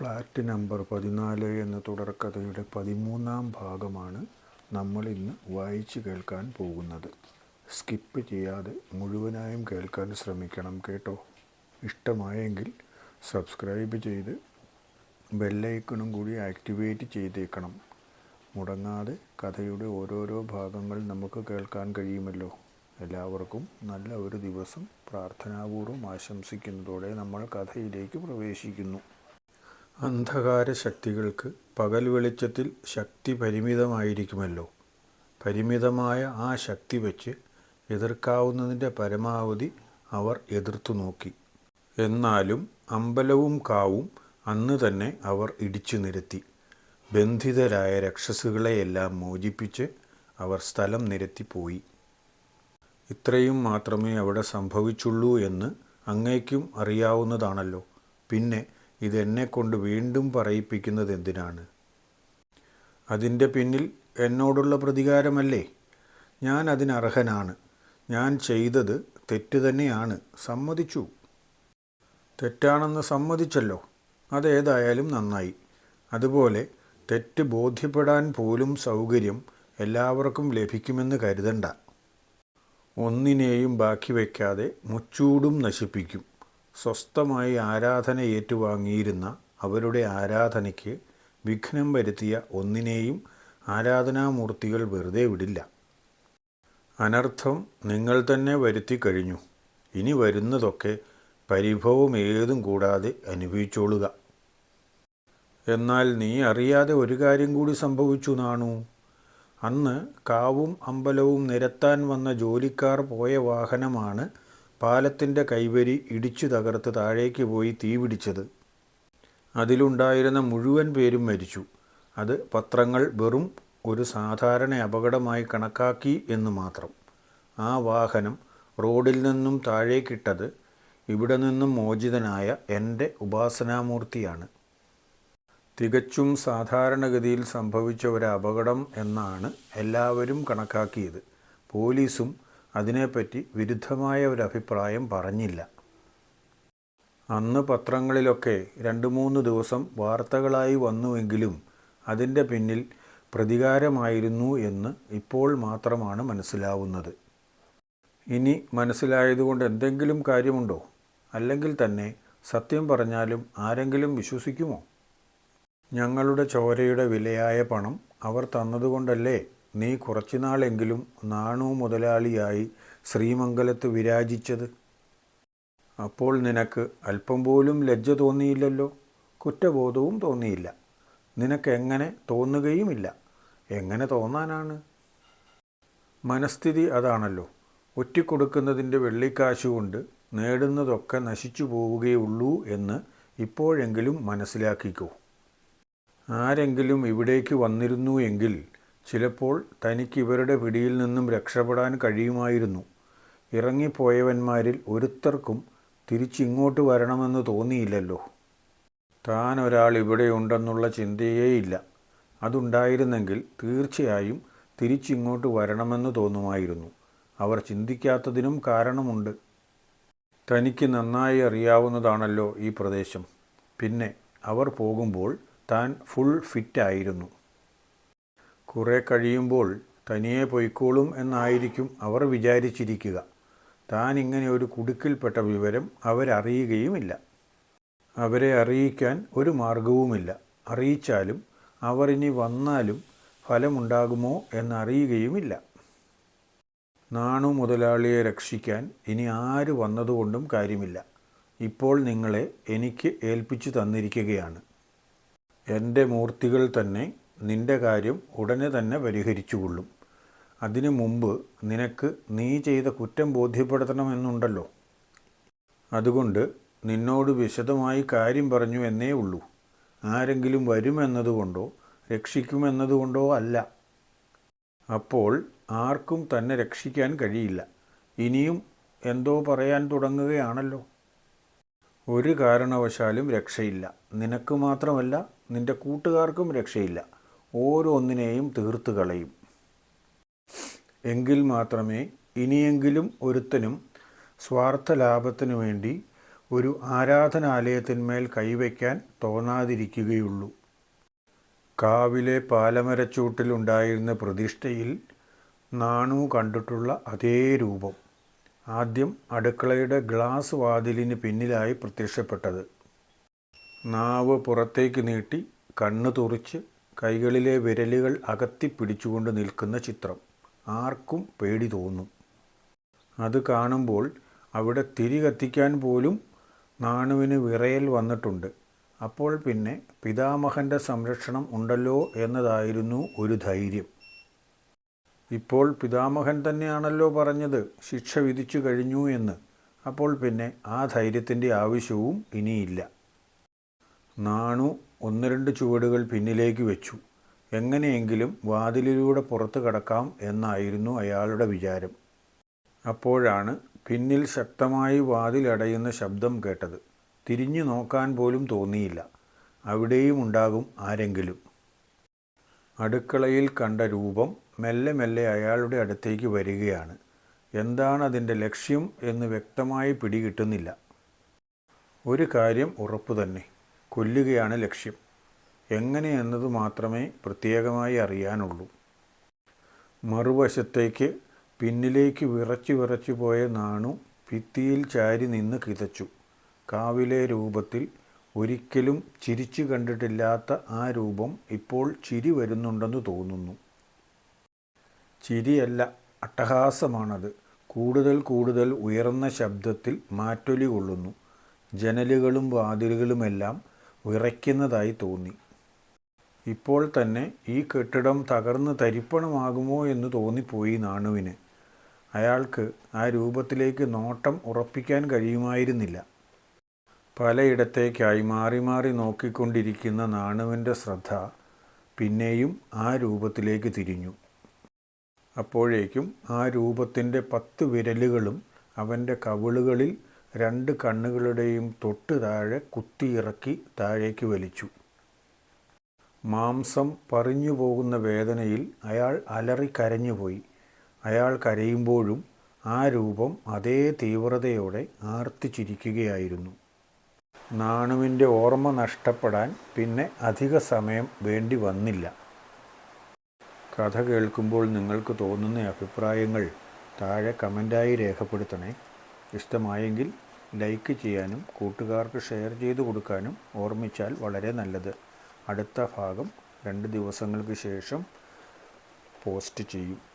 Flat number പതിനാല് എന്ന തുടർക്കഥയുടെ പതിമൂന്നാം ഭാഗമാണ് നമ്മൾ ഇന്ന് വായിച്ചു കേൾക്കാൻ പോകുന്നത്. സ്കിപ്പ് ചെയ്യാതെ മുഴുവനായും കേൾക്കാൻ ശ്രമിക്കണം കേട്ടോ. ഇഷ്ടമായെങ്കിൽ സബ്സ്ക്രൈബ് ചെയ്ത് ബെല്ലൈക്കണും കൂടി ആക്ടിവേറ്റ് ചെയ്തേക്കണം. മുടങ്ങാതെ കഥയുടെ ഓരോരോ ഭാഗങ്ങൾ നമുക്ക് കേൾക്കാൻ കഴിയുമല്ലോ. എല്ലാവർക്കും നല്ല ഒരു ദിവസം പ്രാർത്ഥനാപൂർവം ആശംസിക്കുന്നതോടെ നമ്മൾ കഥയിലേക്ക് പ്രവേശിക്കുന്നു. അന്ധകാര ശക്തികൾക്ക് പകൽ വെളിച്ചത്തിൽ ശക്തി പരിമിതമായിരിക്കുമല്ലോ. പരിമിതമായ ആ ശക്തി വച്ച് എതിർക്കാവുന്നതിന്റെ പരമാവധി അവർ എതിർത്തു നോക്കി. എന്നാലും അമ്പലവും കാവും അന്ന് തന്നെ അവർ ഇടിച്ചു നിരത്തി. ബന്ധിതരായ രക്ഷസുകളെയെല്ലാം മോചിപ്പിച്ച് അവർ സ്ഥലം നിരത്തിപ്പോയി ഇത്രയും മാത്രമേ അവിടെ സംഭവിച്ചുള്ളൂ എന്ന് അങ്ങേക്കും അറിയാവുന്നതാണല്ലോ. പിന്നെ ഇതെന്നെക്കൊണ്ട് വീണ്ടും പറയിപ്പിക്കുന്നത് എന്തിനാണ്? അതിന്റെ പിന്നിൽ എന്നോടുള്ള പ്രതികാരമല്ലേ? ഞാൻ അതിനർഹനാണ് ഞാൻ ചെയ്തത് തെറ്റ് തന്നെയാണ്. സമ്മതിച്ചു. തെറ്റാണെന്ന് സമ്മതിച്ചല്ലോ. അതേതായാലും നന്നായി. അതുപോലെ തെറ്റ് ബോധ്യപ്പെടാൻ പോലും സൗകര്യം എല്ലാവർക്കും ലഭിക്കുമെന്ന് കരുതണ്ട. ഒന്നിനെയും ബാക്കി വയ്ക്കാതെ മുച്ചൂടും നശിപ്പിക്കും. സ്വസ്ഥമായി ആരാധന ഏറ്റുവാങ്ങിയിരുന്ന അവരുടെ ആരാധനയ്ക്ക് വിഘ്നം വരുത്തിയ ഒന്നിനെയും ആരാധനാമൂർത്തികൾ വെറുതെ വിടില്ല. അനർത്ഥം നിങ്ങൾ തന്നെ വരുത്തി കഴിഞ്ഞു. ഇനി വരുന്നതൊക്കെ പരിഭവം ഏതും കൂടാതെ അനുഭവിച്ചോളുക. എന്നാൽ നീ അറിയാതെ ഒരു കാര്യം കൂടി സംഭവിച്ചു നാണു. അന്ന് കാവും അമ്പലവും നിരത്താൻ വന്ന ജോലിക്കാർ പോയ വാഹനമാണ് പാലത്തിന്റെ കൈവരി ഇടിച്ചു തകർത്ത് താഴേക്ക് പോയി തീ പിടിച്ചത്. അതിലുണ്ടായിരുന്ന മുഴുവൻ പേരും മരിച്ചു. അത് പത്രങ്ങൾ വെറും ഒരു സാധാരണ അപകടമായി കണക്കാക്കി എന്ന് മാത്രം. ആ വാഹനം റോഡിൽ നിന്നും താഴേക്കിട്ടത് ഇവിടെ നിന്നും മോചിതനായ എന്റെ ഉപാസനാമൂർത്തിയാണ്. തികച്ചും സാധാരണഗതിയിൽ സംഭവിച്ച ഒരു അപകടം എന്നാണ് എല്ലാവരും കണക്കാക്കിയത്. പോലീസും അതിനെപ്പറ്റി വിരുദ്ധമായ ഒരു അഭിപ്രായം പറഞ്ഞില്ല. അന്ന് പത്രങ്ങളിലൊക്കെ രണ്ട് മൂന്ന് ദിവസം വാർത്തകളായി വന്നുവെങ്കിലും അതിന്റെ പിന്നിൽ പ്രതികാരമായിരുന്നു എന്ന് ഇപ്പോൾ മാത്രമാണ് മനസ്സിലാവുന്നത്. ഇനി മനസ്സിലായതുകൊണ്ട് എന്തെങ്കിലും കാര്യമുണ്ടോ? അല്ലെങ്കിൽ തന്നെ സത്യം പറഞ്ഞാലും ആരെങ്കിലും വിശ്വസിക്കുമോ? ഞങ്ങളുടെ ചോരയുടെ വിലയായ പണം അവർ തന്നതുകൊണ്ടല്ലേ നീ കുറച്ചുനാളെങ്കിലും നാണു മുതലാളിയായി ശ്രീമംഗലത്ത് വിരാജിച്ചത്. അപ്പോൾ നിനക്ക് അല്പം പോലും ലജ്ജ തോന്നിയില്ലല്ലോ? കുറ്റബോധവും തോന്നിയില്ല. നിനക്കെങ്ങനെ തോന്നുകയുമില്ല? എങ്ങനെ തോന്നാനാണ്? മനസ്ഥിതി അതാണല്ലോ. ഒറ്റിക്കൊടുക്കുന്നതിന്റെ വെള്ളിക്കാശ് കൊണ്ട് നേടുന്നതൊക്കെ നശിച്ചു പോവുകയുള്ളൂ എന്ന് ഇപ്പോഴെങ്കിലും മനസ്സിലാക്കിക്കോ. ആരെങ്കിലും ഇവിടേക്ക് വന്നിരുന്നു എങ്കിൽ ചിലപ്പോൾ തനിക്ക് ഇവരുടെ പിടിയിൽ നിന്നും രക്ഷപ്പെടാൻ കഴിയുമായിരുന്നു. ഇറങ്ങിപ്പോയവന്മാരിൽ ഒരുത്തർക്കും തിരിച്ചിങ്ങോട്ട് വരണമെന്ന് തോന്നിയില്ലല്ലോ. താൻ ഒരാൾ ഇവിടെയുണ്ടെന്നുള്ള ചിന്തയേയില്ല. അതുണ്ടായിരുന്നെങ്കിൽ തീർച്ചയായും തിരിച്ചിങ്ങോട്ട് വരണമെന്ന് തോന്നുമായിരുന്നു. അവർ ചിന്തിക്കാത്തതിനും കാരണമുണ്ട്. തനിക്ക് നന്നായി അറിയാവുന്നതാണല്ലോ ഈ പ്രദേശം. പിന്നെ അവർ പോകുമ്പോൾ താൻ ഫുൾ ഫിറ്റായിരുന്നു. കുറേ കഴിയുമ്പോൾ തനിയെ പൊയ്ക്കോളും എന്നായിരിക്കും അവർ വിചാരിച്ചിരിക്കുക. താൻ ഇങ്ങനെ ഒരു കുടുക്കിൽപ്പെട്ട വിവരം അവരറിയുകയുമില്ല. അവരെ അറിയിക്കാൻ ഒരു മാർഗവുമില്ല അറിയിച്ചാലും അവർ ഇനി വന്നാലും ഫലമുണ്ടാകുമോ എന്നറിയുകയുമില്ല. നാണു മുതലാളിയെ രക്ഷിക്കാൻ ഇനി ആര് വന്നതുകൊണ്ടും കാര്യമില്ല. ഇപ്പോൾ നിങ്ങളെ എനിക്ക് ഏൽപ്പിച്ചു തന്നിരിക്കുകയാണ്. എന്റെ മൂർത്തികൾ തന്നെ നിന്റെ കാര്യം ഉടനെ തന്നെ പരിഹരിച്ചുകൊള്ളും. അതിനു മുമ്പ് നിനക്ക് നീ ചെയ്ത കുറ്റം ബോധ്യപ്പെടുത്തണമെന്നുണ്ടല്ലോ. അതുകൊണ്ട് നിന്നോട് വിശദമായി കാര്യം പറഞ്ഞു എന്നേ ഉള്ളൂ. ആരെങ്കിലും വരുമെന്നതുകൊണ്ടോ രക്ഷിക്കുമെന്നതുകൊണ്ടോ അല്ല. അപ്പോൾ ആർക്കും തന്നെ രക്ഷിക്കാൻ കഴിയില്ല. ഇനിയും എന്തോ പറയാൻ തുടങ്ങുകയാണല്ലോ. ഒരു കാരണവശാലും രക്ഷയില്ല. നിനക്ക് മാത്രമല്ല നിന്റെ കൂട്ടുകാർക്കും രക്ഷയില്ല. ഓരോന്നിനെയും തീർത്തു കളയും. എങ്കിൽ മാത്രമേ ഇനിയെങ്കിലും ഒരുത്തനും സ്വാർത്ഥ ലാഭത്തിനു വേണ്ടി ഒരു ആരാധനാലയത്തിന്മേൽ കൈവയ്ക്കാൻ തോന്നാതിരിക്കുകയുള്ളൂ. കാവിലെ പാലമരച്ചൂട്ടിലുണ്ടായിരുന്ന പ്രതിഷ്ഠയിൽ നാണു കണ്ടിട്ടുള്ള അതേ രൂപം. ആദ്യം അടുക്കളയുടെ ഗ്ലാസ് വാതിലിന് പിന്നിലായി പ്രത്യക്ഷപ്പെട്ടത്. നാവ് പുറത്തേക്ക് നീട്ടി കണ്ണു തുറിച്ച് കൈകളിലെ വിരലുകൾ അകത്തി പിടിച്ചുകൊണ്ട് നിൽക്കുന്ന ചിത്രം. ആർക്കും പേടി തോന്നും. അത് കാണുമ്പോൾ അവിടെ തിരി കത്തിക്കാൻ പോലും നാണുവിന് വിറയൽ വന്നിട്ടുണ്ട്. അപ്പോൾ പിന്നെ പിതാമഹന്റെ സംരക്ഷണം ഉണ്ടല്ലോ എന്നതായിരുന്നു ഒരു ധൈര്യം. ഇപ്പോൾ പിതാമഹൻ തന്നെയാണല്ലോ പറഞ്ഞത് ശിക്ഷ വിധിച്ചു കഴിഞ്ഞു എന്ന്. അപ്പോൾ പിന്നെ ആ ധൈര്യത്തിന്റെ ആവശ്യവും ഇനിയില്ല. നാണു ഒന്ന് രണ്ട് ചുവടുകൾ പിന്നിലേക്ക് വെച്ചു. എങ്ങനെയെങ്കിലും വാതിലിലൂടെ പുറത്തു കടക്കാം എന്നായിരുന്നു അയാളുടെ വിചാരം. അപ്പോഴാണ് പിന്നിൽ ശക്തമായി വാതിലടയുന്ന ശബ്ദം കേട്ടത്. തിരിഞ്ഞു നോക്കാൻ പോലും തോന്നിയില്ല. അവിടെയും ഉണ്ടാകും ആരെങ്കിലും. അടുക്കളയിൽ കണ്ട രൂപം മെല്ലെ മെല്ലെ അയാളുടെ അടുത്തേക്ക് വരികയാണ്. എന്താണ് അതിന്റെ ലക്ഷ്യം എന്ന് വ്യക്തമായി പിടികിട്ടുന്നില്ല. ഒരു കാര്യം ഉറപ്പു തന്നെ കൊല്ലുകയാണ് ലക്ഷ്യം. എങ്ങനെയെന്നത് മാത്രമേ പ്രത്യേകമായി അറിയാനുള്ളൂ. മറുവശത്തേക്ക് പിന്നിലേക്ക് വിറച്ചു വിറച്ചു പോയ നാണു ഭിത്തിയിൽ ചാരി നിന്ന് കിതച്ചു. കാവിലെ രൂപത്തിൽ ഒരിക്കലും ചിരിച്ചു കണ്ടിട്ടില്ലാത്ത ആ രൂപം ഇപ്പോൾ ചിരി വരുന്നുണ്ടെന്ന് തോന്നുന്നു. ചിരിയല്ല അട്ടഹാസമാണത്. കൂടുതൽ കൂടുതൽ ഉയർന്ന ശബ്ദത്തിൽ മാറ്റൊലി കൊള്ളുന്നു. ജനലുകളും വാതിലുകളുമെല്ലാം വിറയ്ക്കുന്നതായി തോന്നി. ഇപ്പോൾ തന്നെ ഈ കെട്ടിടം തകർന്ന് തരിപ്പണമാകുമോ എന്ന് തോന്നിപ്പോയി നാണുവിന്. അയാൾക്ക് ആ രൂപത്തിലേക്ക് നോട്ടം ഉറപ്പിക്കാൻ കഴിയുമായിരുന്നില്ല. പലയിടത്തേക്കായി മാറി മാറി നോക്കിക്കൊണ്ടിരിക്കുന്ന നാണുവിന്റെ ശ്രദ്ധ പിന്നെയും ആ രൂപത്തിലേക്ക് തിരിഞ്ഞു. അപ്പോഴേക്കും ആ രൂപത്തിന്റെ പത്ത് വിരലുകളും അവന്റെ കവിളുകളിൽ രണ്ട് കണ്ണുകളുടെയും തൊട്ട് താഴെ കുത്തിയിറക്കി താഴേക്ക് വലിച്ചു. മാംസം പറഞ്ഞു പോകുന്ന വേദനയിൽ അയാൾ അലറി കരഞ്ഞുപോയി. അയാൾ കരയുമ്പോഴും ആ രൂപം അതേ തീവ്രതയോടെ ആർത്തിച്ചിരിക്കുകയായിരുന്നു. നാണുവിന്റെ ഓർമ്മ നഷ്ടപ്പെടാൻ പിന്നെ അധിക സമയം വേണ്ടി വന്നില്ല. കഥ കേൾക്കുമ്പോൾ നിങ്ങൾക്ക് തോന്നുന്ന അഭിപ്രായങ്ങൾ താഴെ കമന്റായി രേഖപ്പെടുത്തണേ. ഇഷ്ടമായെങ്കിൽ ലൈക്ക് ചെയ്യാനും കൂട്ടുകാർക്ക് ഷെയർ ചെയ്തു കൊടുക്കാനും ഓർമ്മിച്ചാൽ വളരെ നല്ലത്. അടുത്ത ഭാഗം രണ്ട് ദിവസങ്ങൾക്ക് ശേഷം പോസ്റ്റ് ചെയ്യും.